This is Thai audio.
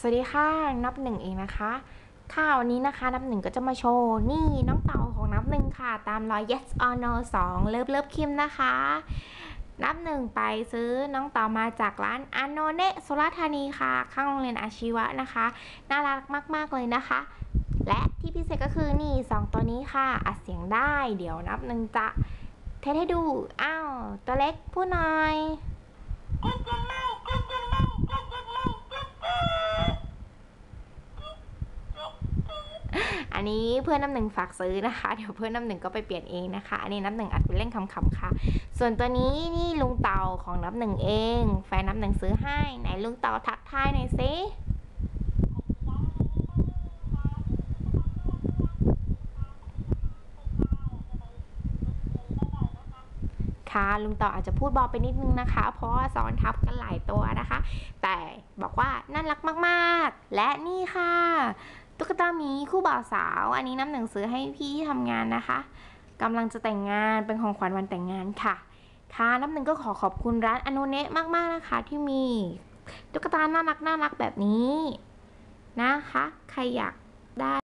สวัสดีค่ะนับหนึ่งเองนะคะค่ะวันนี้นะคะนับหนึ่งก็จะมาโชว์นี่น้องเต่าของนับหนึ่งค่ะ ตามรอย yes or no 2 เลิฟเลิฟคิมนะคะ นับหนึ่งไปซื้อน้องเต่ามาจากร้านอ n นโนเนะสุราษฎร์ธานีค่ะ ข้างโรงเรียนอาชีวะนะคะ น่ารักมาก ๆ เลยนะคะ และที่พิเศษก็คือนี่ 2 ตัวนี้ค่ะ อัดเสียงได้ เดี๋ยวนับหนึ่งจะเทสให้ดู อ้าว ตัวเล็กพูดหน่อย อันนี้เพื่อนน้ำหนึ่งฝากซื้อนะคะ เดี๋ยวเพื่อนน้ำหนึ่งก็ไปเปลี่ยนเองนะคะ อันนี้น้ำหนึ่งอัดเป็นเล่นคำๆค่ะ ส่วนตัวนี้นี่ลุงเต่าของน้ำหนึ่งเอง แฟนน้ำหนึ่งซื้อให้ ไหนลุงเต่าทักทายหน่อยสิค่ะลุงเต่าอาจจะพูดเบาไปนิดนึงนะคะ เพราะว่าซ้อนทับกันหลายตัวนะคะ แต่บอกว่าน่ารักมาก ๆ และนี่ค่ะ ตุ๊กตาหมีคู่บ่าวสาว อันนี้น้ำหนึ่งซื้อให้พี่ที่ทำงานนะคะกำลังจะแต่งงานเป็นของขวัญวันแต่งงานค่ะ ค่ะน้ำหนึ่งก็ขอขอบคุณร้านอนุเนะมากๆนะคะ ที่มีตุ๊กตาน่ารักน่ารักแบบนี้นะคะ ใครอยากได้